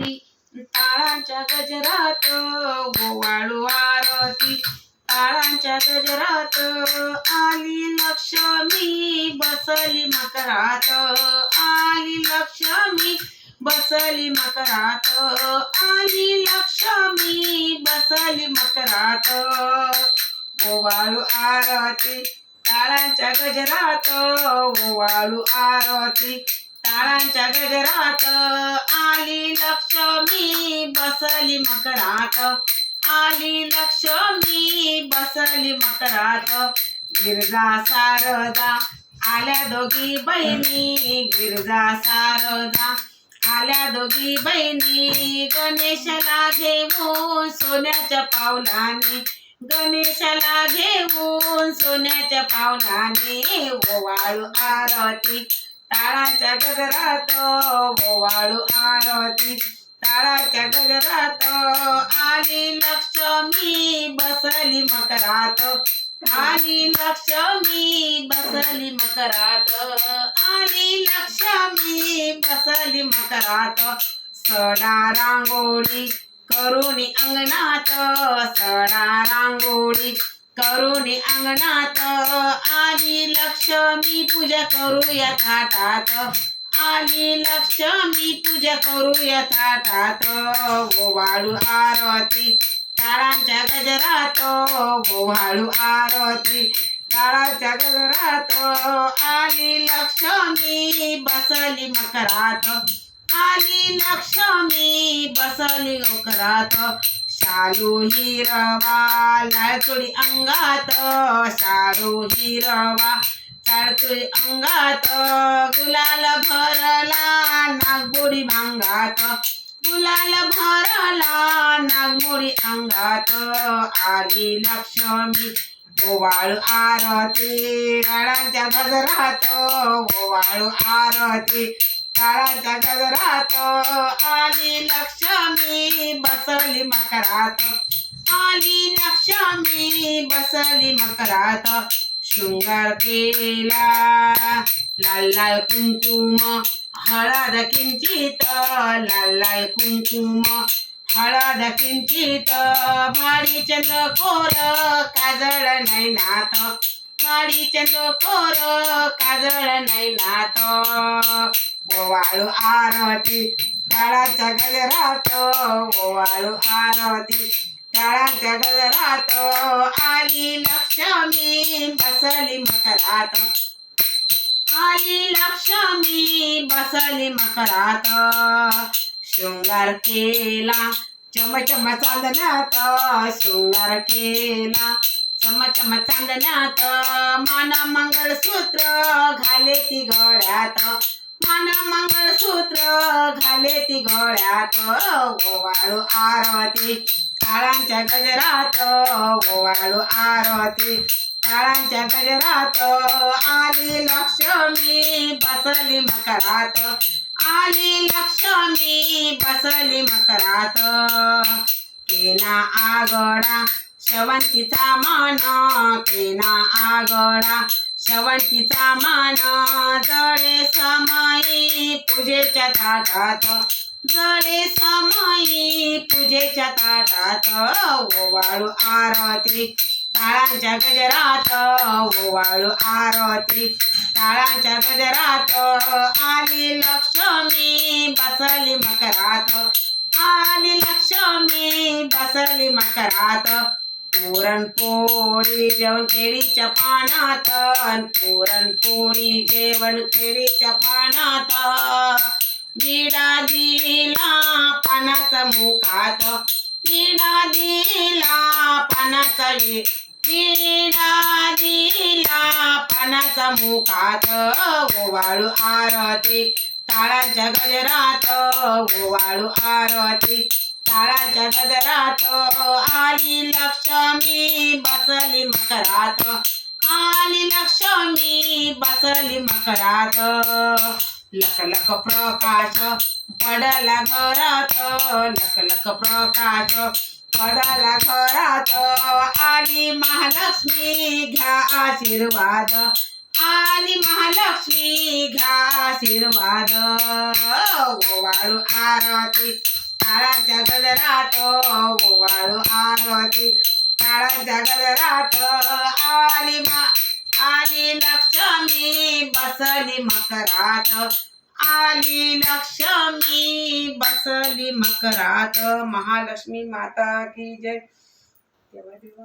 आरती. टाळांच्या गजरात गोवाळू आरती. ताळांच्या गजरात आली लक्ष्मी बसली मकरात. आली लक्ष्मी बसली मकरात. आली लक्ष्मी बसली मकरात. ओवाळू आरती. ताळांच्या गजरात ओवाळू आरती. ताळांच्या गजरात आली लक्ष्मी बसली मकरात. आली लक्ष्मी बसली मकरात. गिरजा सारदा आल्या दोघी बहिणी. गिरजा सारदा आल्या दोघी बहिणी. गणेशाला घेऊन सोन्याच्या पावलाने. गणेशाला घेऊन सोन्याच्या पावलाने ओवाळू आरती. टाळाच्या गजरात ओवाळू आरती. टाळाच्या गजरात आली लक्ष्मी बसली मकरात. आली लक्ष्मी बसली मकरात. आली लक्ष्मी बसली मकरात. सडा रांगोळी करुणी अंगणात सडा रांगोळी करुणी अंगणात. आली लक्ष्मी पूजा करूया थाटात. आली लक्ष्मी पूजा करूया थाटात. ओवाळू आरती टाळांच्या गजरात. ओवाळू आरती टाळाच्या गजरात. आली लक्ष्मी बसली मकरात. आली लक्ष्मी बसली मकरात. शालू हिरवा लाळतुळी अंगात शालू हिरवा चाळतुळी अंगात गुलाल भरला नागबोडी भांगात गुलाल भरला नागमोडी अंगात आली लक्ष्मी ओवाळू आरती गाळांच्या गजरात ओवाळू आरती काळाच्या गजरात आली लक्ष्मी बसली मकरात. आली लक्ष्मी बसली मकरात. शृंगार केला लाल लाल कुंकुम हळद किंचित लाल लाल कुंकुम हळद किंचित. भाडी चंद्रकोर काजळ नैनात भाडी चंद्रकोर काजळ नैनात ओवाळू आरती टाळाच्या गजरात ओवाळू आरती टाळाच्या गजरात आली लक्ष्मी बसली मकरात. आली लक्ष्मी बसली मकरात. शृंगार केला चम चम चांदण्यात शृंगार केला चम चम चांदण्यात. मान मंगळसूत्र घाले ती गळ्यात मान मंगळसूत्र घाले ती गळ्यात ओवाळू आरती. काळांच्या गजरात ओवाळू आरती. काळांच्या गजरात आली लक्ष्मी बसली मकरात. आली लक्ष्मी बसली मकरात. केना आगडा शेवंतीचा मान केना आगडा शेवंतीचा मान जळे समान पूजेच्या ताटात. जडे समयी पूजेच्या ताटात. ओवाळू आरती टाळांच्या गजरात. ओवाळू आरती टाळांच्या गजरात. आली लक्ष्मी बसली मकरात. आली लक्ष्मी बसली मकरात. पुरणपोळी जेवण केळीच्या पानात पुरणपोळी जेवण केळीच्या पानात. विडा दिला पानाचा मुखात विडा दिला पानाचा विडा दिला पानाचा मुखात. ओवाळू आरती टाळाच्या गजरात ओवाळू आरती काळाच्या गजरात आली लक्ष्मी बसली मकरात. आली लक्ष्मी बसली मकरात. लख लख प्रकाश पडला घरात. लख लख प्रकाश पडला घरात. आली महालक्ष्मी घ्या आशीर्वाद. आली महालक्ष्मी घ्या आशीर्वाद. ओवाळू आरती. टाळांच्या गजरात वाळू आरती. टाळांच्या गजरात आली मा आली लक्ष्मी बसली मकरात. आली लक्ष्मी बसली मकरात. महालक्ष्मी माता की जय. देवा.